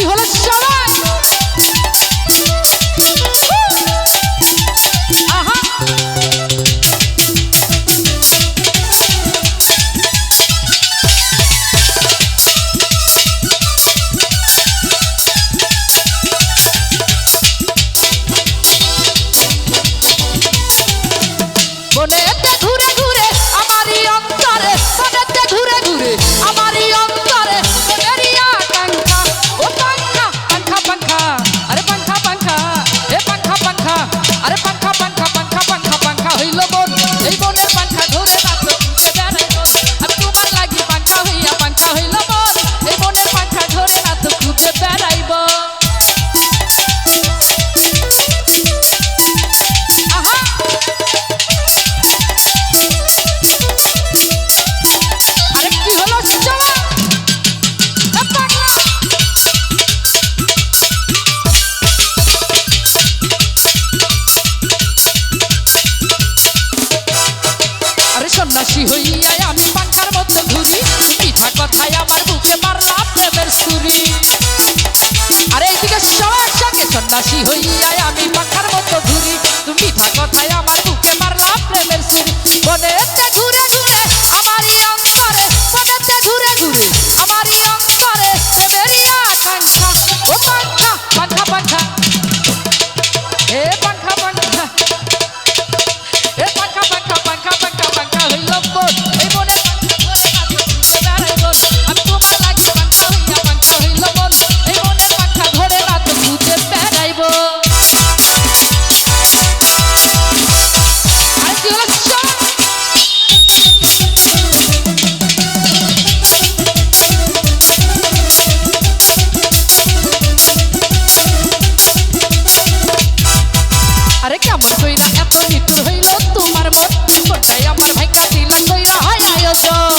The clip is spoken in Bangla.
enrola সন্ন্যাসী হইয়া আমি পাখার মতো ঘুরি। তুমি থাকো কথায় আমার বুকে আরে কেমন কইরা এত নিটুর হইল তোমার মত কোথায় আমার ভাইকা দিলাম কইরা হয় আয়োজন